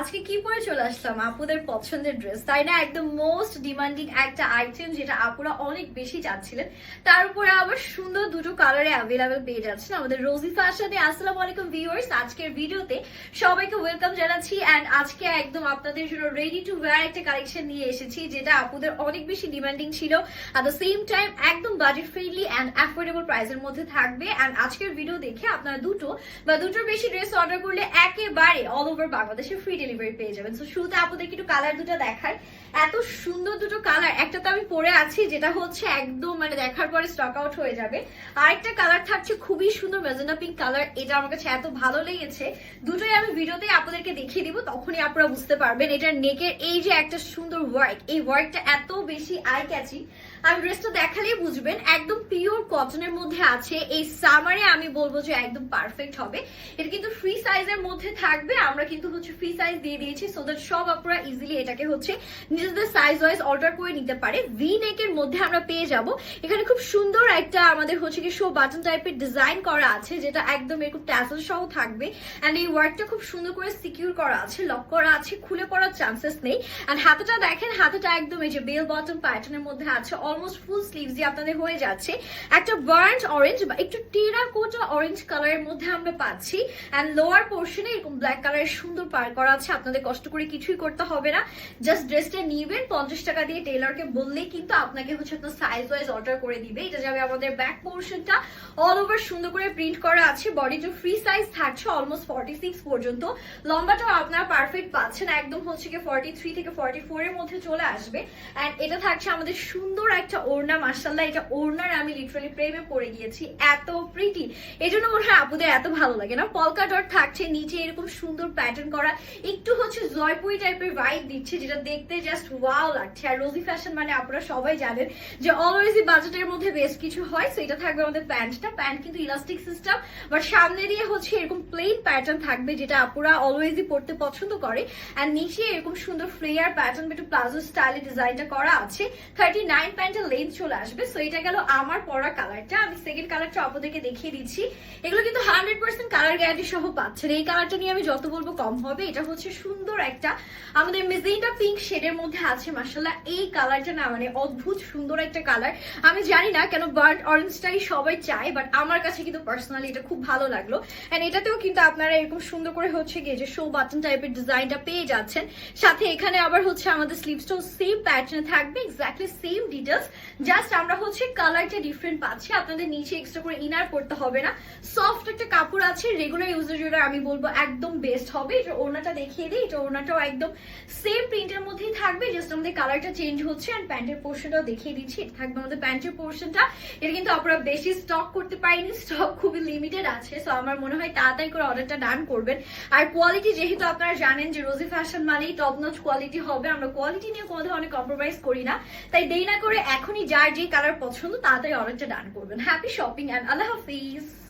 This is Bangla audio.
আজকে কি পরে চলে আসলাম? আপুদের পছন্দের ড্রেস তাই না? একদম মোস্ট ডিমান্ডিং একটা আইটেম যেটা আপুরা অনেক বেশি চাচ্ছিলেন। তার উপরে আবার সুন্দর দুটো কালারে অ্যাভেলেবেল পেয়ে যাচ্ছেন আমাদের রোজি ফ্যাশনে আসসালামু আলাইকুম ভিউয়ার্স আজকের ভিডিওতে সবাইকে ওয়েলকাম জানাচ্ছি অ্যান্ড আজকে একদম আপনাদের জন্য রেডি টু ওয়্যার একটা কালেকশন নিয়ে এসেছি, যেটা আপুদের অনেক বেশি ডিমান্ডিং ছিল। অ্যাট দ্য সেম টাইম একদম বাজেট ফ্রেন্ডলি অ্যান্ড অ্যাফোর্ডেবল প্রাইসের মধ্যে থাকবে। অ্যান্ড আজকের ভিডিও দেখে আপনারা দুটো বা দুটোর বেশি ড্রেস অর্ডার করলে একেবারে অল ওভার বাংলাদেশে ফ্রি ডেলিভারি পেয়ে যাবেন। সো শুরুতে আপনাদেরকে একটু কালার দুটো দেখায় এত সুন্দর দুটো কালার একটা তো আমি পরে আছি, যেটা হচ্ছে একদম মানে দেখার পরে স্টক আউট হয়ে যাবে। আরেকটা কালার থাকছে খুবই সুন্দর মেজেন্ডা পিঙ্ক কালার এটা আমার কাছে এত ভালো লেগেছে। দুটোই আমি ভিডিওতেই আপনাদেরকে দেখিয়ে দিব, তখনই আপনারা বুঝতে পারবেন এটার নেকের এই যে একটা সুন্দর ওয়ার্ক এই ওয়ার্কটা এত বেশি আই ক্যাচি আমি ড্রেসটা দেখালেই বুঝবেন, একদম পিওর কটনের মধ্যে আছে। এই সামারে আমি বলব যে একদম পারফেক্ট হবে। এটা কিন্তু ফ্রি সাইজের মধ্যে থাকবে, আমরা কিন্তু হচ্ছে ফ্রি সাইজ দিয়ে দিয়েছি সো দ্যাট সব আপনারা ইজিলি এটাকে হচ্ছে নিজেদের সাইজ ওয়াইজ অর্ডার করে নিতে পারে। ভি নেকের মধ্যে আমরা পেয়ে যাব। এখানে খুব সুন্দর একটা আমাদের হচ্ছে কি শো বাটন টাইপের ডিজাইন করা আছে, যেটা একদম এরকম ট্যাসেল সহ থাকবে। এন্ড এই ওয়ার্কটা খুব সুন্দর করে সিকিউর করা আছে লক করা আছে, খুলে পড়ার চান্সেস নেই। এন্ড হাতেটা দেখেন, হাতেটা একদম এই যে বেল বটম প্যাটার্নের মধ্যে আছে অলমোস্ট ফুল স্লিভস দিয়ে আপনাদের হয়ে যাচ্ছে। একটা বার্ন্ট অরেঞ্জ বা একটু টেরা কোটা অরেঞ্জ কালারের মধ্যে আমরা পাচ্ছি। এন্ড লোয়ার এরকম ব্ল্যাক কালারের সুন্দর পার করা আছে। আপনাদের কষ্ট করে কিছুই করতে হবে না। জাস্ট ড্রেসটা নিবেন, পঞ্চাশ টাকা দিয়ে টেলারকে বললেই কিন্তু আপনাকে হচ্ছে আপনার সাইজ ওয়াইজ অর্ডার করে দিবে। এটা যাবে আমাদের ব্যাক পোর্শনটা অল ওভার সুন্দর করে প্রিন্ট করা আছে। বডিটা ফ্রি সাইজ থাকছে অলমোস্ট ফর্টি সিক্স পর্যন্ত। লম্বাটাও আপনারা পারফেক্ট পাচ্ছেন। একদম হচ্ছে কি ফর্টি থ্রি থেকে ফর্টি ফোর এর মধ্যে চলে আসবে। অ্যান্ড এটা থাকছে আমাদের সুন্দর একটা ওড়না মার্শাল্লাহ এটা ওড়নার আমি লিটারালি প্রেমে পড়ে গিয়েছি। এত প্রিটি এই জন্য মনে হয় আপুদের এত ভালো লাগে না? পলকা ডট থাকছে নিচে এরকম সুন্দর প্যাটার্ন করা। একটু হচ্ছে জয়পুরি টাইপের ভাইব দিচ্ছে, যেটা দেখতে জাস্ট ওয়াও লাগছে। আর রোজি ফ্যাশন মানে আপনারা সবাই জানেন যে অলওয়েজই বাজেটের মধ্যে বেশ কিছু হয় সো এটা থাকবে আমাদের প্যান্টটা প্যান্ট কিন্তু ইলাস্টিক সিস্টেম বাট সামনে দিয়ে হচ্ছে এরকম প্লেন প্যাটার্ন থাকবে, যেটা আপুরা অলওয়েজই পড়তে পছন্দ করে। আর নিচে এরকম সুন্দর ফ্লেয়ার প্যাটার্ন একটু প্লাজো স্টাইলে ডিজাইনটা করা আছে। থার্টি নাইন প্যান্টের লেন্থ চলে আসবে সো এটা গেল আমার পরা কালারটা আমি সেকেন্ড কালারটা আপনাদেরকে দেখিয়ে দিচ্ছি। এগুলো কিন্তু হান্ড্রেড পার্সেন্ট কালার গ্যারান্টি সহ পাচ্ছেন। এই কালারটা নিয়ে আমি যত বলব কম হবে। এটা হচ্ছে সুন্দর একটা, আমাদের মেজেন্টা পিঙ্ক শেডের মধ্যে আছে মাসাল্লাহ এই কালারটা না মানে অদ্ভুত সুন্দর একটা কালার। আমি জানি না কেন বার্ড অরেঞ্জটাই সবাই চায়, বাট আমার কাছে কিন্তু পার্সোনালি এটা খুব ভালো লাগল। এন্ড এটাতেও কিন্তু আপনারা এরকম সুন্দর করে হচ্ছে গিয়ে যে শো বাটন টাইপের ডিজাইনটা পেয়ে যাচ্ছেন। সাথে এখানে আবার হচ্ছে আমাদের স্লিভসটাও সেম প্যাটার্নে থাকবে এক্স্যাক্টলি সেম ডিটেলস জাস্ট আমরা হচ্ছে কালারটা ডিফারেন্ট পাচ্ছি, আপনাদের নিচে এক্সট্রা করে ইনার করতে হবে না। সফট একটা কাপড় আছে রেগুলার ইউজের জন্য আমি বলব একদম বেস্ট হবে। এটা ওড়নাটা দেখিয়ে দিই। এটা ওড়নাটাও একদম সেম প্রিন্টের মধ্যেই থাকবে জাস্ট আমাদের কালারটা চেঞ্জ হচ্ছে অ্যান্ড প্যান্টের পোর্শনটাও দেখিয়ে দিচ্ছি। এটা থাকবে আমাদের প্যান্টের পোর্শনটা এটা কিন্তু আপনারা বেশি স্টক করতে পারিনি স্টক খুবই লিমিটেড আছে সো আমার মনে হয় তাড়াতাড়ি করে অর্ডারটা ডান করবেন। আর কোয়ালিটি যেহেতু আপনারা জানেন যে রোজি ফ্যাশন মানেই টপ নচ কোয়ালিটি হবে, আমরা কোয়ালিটি নিয়ে কোনো ধরনের কম্প্রোমাইজ করি না। তাই দেরি না করে এখনই যার যে কালার পছন্দ, তাড়াতাড়ি অর্ডারটা ডান করবেন। হ্যাপি শপিং অ্যান্ড আল্লাহ হাফিজ!